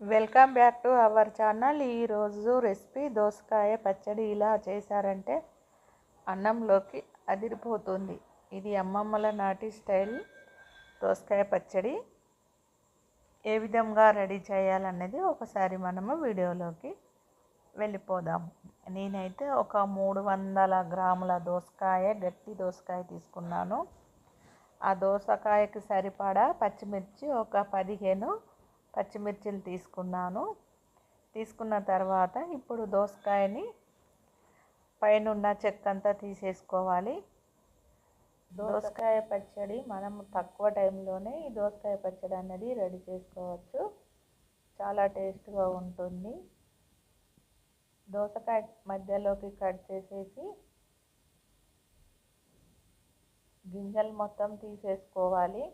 Welcome back to our channel. ఈరోజు recipe దోసకాయ పచ్చడి ఇలా చేశారంటే అన్నంలోకి అదిరిపోతుంది. ఇది అమ్మమ్మల నాటి స్టైల్ దోసకాయ పచ్చడి. ఏ విధంగా రెడీ చేయాలనేది ఒకసారి మనము వీడియోలోకి వెళ్ళిపోదాం. నేనైతే ఒక మూడు వందల గ్రాముల దోసకాయ గట్టి దోసకాయ తీసుకున్నాను. ఆ దోసకాయకి సరిపడా పచ్చిమిర్చి ఒక పదిహేను పచ్చిమిర్చిలు తీసుకున్నాను. తీసుకున్న తర్వాత ఇప్పుడు దోసకాయని పైనున్న చెక్క అంతా తీసేసుకోవాలి. దోసకాయ పచ్చడి మనం తక్కువ టైంలోనే ఈ దోసకాయ పచ్చడి అనేది రెడీ చేసుకోవచ్చు. చాలా టేస్ట్గా ఉంటుంది. దోసకాయ మధ్యలోకి కట్ చేసేసి గింజలు మొత్తం తీసేసుకోవాలి.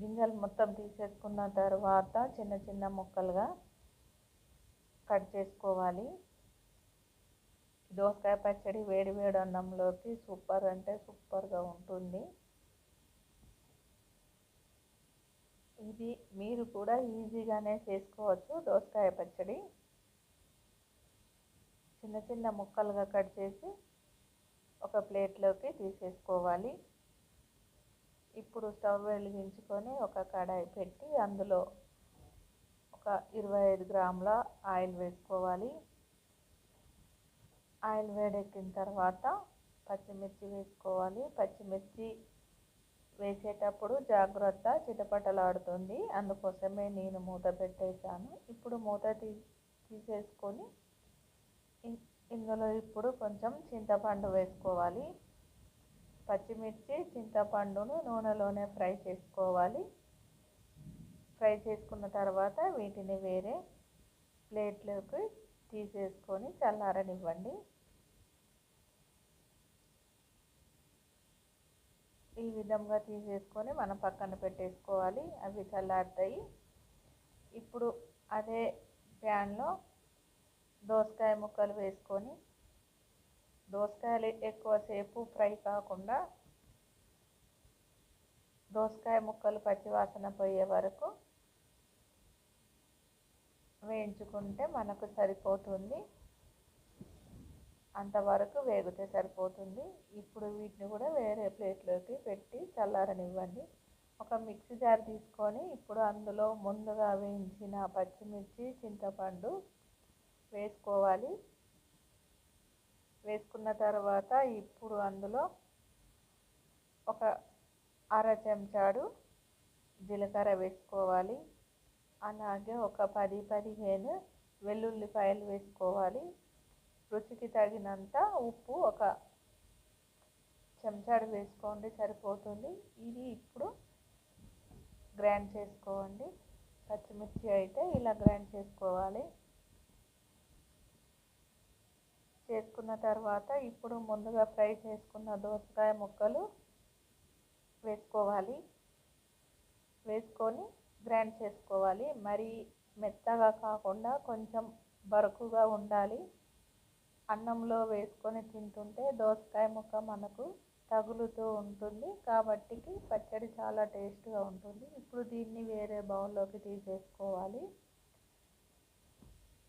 గింజలు మొత్తం తీసేసుకున్న తర్వాత చిన్న చిన్న ముక్కలుగా కట్ చేసుకోవాలి. దోసకాయ పచ్చడి వేడి వేడి అన్నంలోకి సూపర్ అంటే సూపర్గా ఉంటుంది. ఇది మీరు కూడా ఈజీగానే చేసుకోవచ్చు దోసకాయ పచ్చడి. చిన్న చిన్న ముక్కలుగా కట్ చేసి ఒక ప్లేట్లోకి తీసేసుకోవాలి. ఇప్పుడు స్టవ్ వెలిగించుకొని ఒక కడాయి పెట్టి అందులో ఒక ఇరవై ఐదు గ్రాముల ఆయిల్ వేసుకోవాలి. ఆయిల్ వేడెక్కిన తర్వాత పచ్చిమిర్చి వేసుకోవాలి. పచ్చిమిర్చి వేసేటప్పుడు జాగ్రత్త చిటపటలాడుతుంది. అందుకోసమే నేను మూత పెట్టేశాను. ఇప్పుడు మూత తీ తీసేసుకొని ఇందులో ఇప్పుడు కొంచెం చింతపండు వేసుకోవాలి. పచ్చిమిర్చి చింతపండును నూనెలోనే ఫ్రై చేసుకోవాలి. ఫ్రై చేసుకున్న తర్వాత వీటిని వేరే ప్లేట్లోకి తీసేసుకొని చల్లారనివ్వండి. ఈ విధంగా తీసేసుకొని మనం పక్కన పెట్టేసుకోవాలి. అవి చల్లారుతాయి. ఇప్పుడు అదే ప్యాన్లో దోసకాయ ముక్కలు వేసుకొని దోసకాయలు ఎక్కువసేపు ఫ్రై కాకుండా దోసకాయ ముక్కలు పచ్చివాసన పోయే వరకు వేయించుకుంటే మనకు సరిపోతుంది. అంతవరకు వేగితే సరిపోతుంది. ఇప్పుడు వీటిని కూడా వేరే ప్లేట్లోకి పెట్టి చల్లారనివ్వండి. ఒక మిక్సీ జార్ తీసుకొని ఇప్పుడు అందులో ముందుగా వేయించిన పచ్చిమిర్చి చింతపండు వేసుకోవాలి. వేసుకున్న తర్వాత ఇప్పుడు అందులో ఒక అర చెంచాడు జీలకర్ర వేసుకోవాలి. అలాగే ఒక పది పదిహేను వెల్లుల్లిపాయలు వేసుకోవాలి. రుచికి తగినంత ఉప్పు ఒక చెంచాడు వేసుకోండి సరిపోతుంది. ఇది ఇప్పుడు గ్రైండ్ చేసుకోండి. పచ్చిమిర్చి అయితే ఇలా గ్రైండ్ చేసుకోవాలి. చేసుకున్న తర్వాత ఇప్పుడు ముందుగా ఫ్రై చేసుకున్న దోసకాయ ముక్కలు వేసుకోవాలి. వేసుకొని గ్రైండ్ చేసుకోవాలి. మరి మెత్తగా కాకుండా కొంచెం బరుకుగా ఉండాలి. అన్నంలో వేసుకొని తింటుంటే దోసకాయ ముక్క మనకు తగులుతూ ఉంటుంది. కాబట్టి పచ్చడి చాలా టేస్ట్గా ఉంటుంది. ఇప్పుడు దీన్ని వేరే బౌల్లోకి తీసేసుకోవాలి.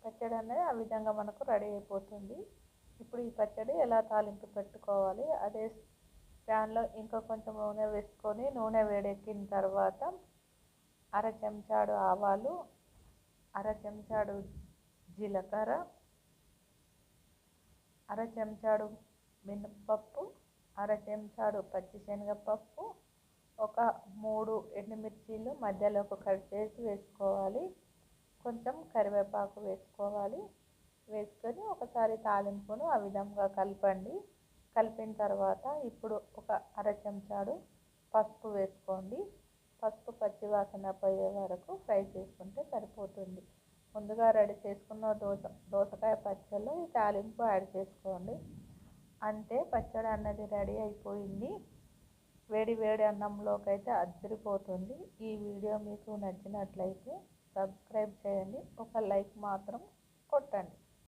పచ్చడి అనేది ఆ విధంగా మనకు రెడీ అయిపోతుంది. ఇప్పుడు ఈ పచ్చడి ఎలా తాలింపు పెట్టుకోవాలి? అదే ప్యాన్లో ఇంకా కొంచెం నూనె వేసుకొని నూనె వేడెక్కిన తర్వాత అర చెంచాడు ఆవాలు అర చెంచాడు జీలకర్ర అర చెంచాడు మినపప్పు అర చెంచాడు పచ్చిశనగపప్పు ఒక మూడు ఎండుమిర్చీలు ఒక కట్ చేసి వేసుకోవాలి. కొంచెం కరివేపాకు వేసుకోవాలి. వేసుకొని ఒకసారి తాలింపును ఆ విధంగా కలపండి. కలిపిన తర్వాత ఇప్పుడు ఒక అర చెంచాడు పసుపు వేసుకోండి. పసుపు పచ్చివాసన పోయే వరకు ఫ్రై చేసుకుంటే సరిపోతుంది. ముందుగా రెడీ చేసుకున్న దోస దోసకాయ పచ్చళ్ళు ఈ తాలింపు యాడ్ చేసుకోండి. అంతే పచ్చడి అన్నది రెడీ అయిపోయింది. వేడి వేడి అన్నంలోకి అయితే అద్దరిపోతుంది. ఈ వీడియో మీకు నచ్చినట్లయితే సబ్స్క్రైబ్ చేయండి. ఒక లైక్ మాత్రం కొట్టండి.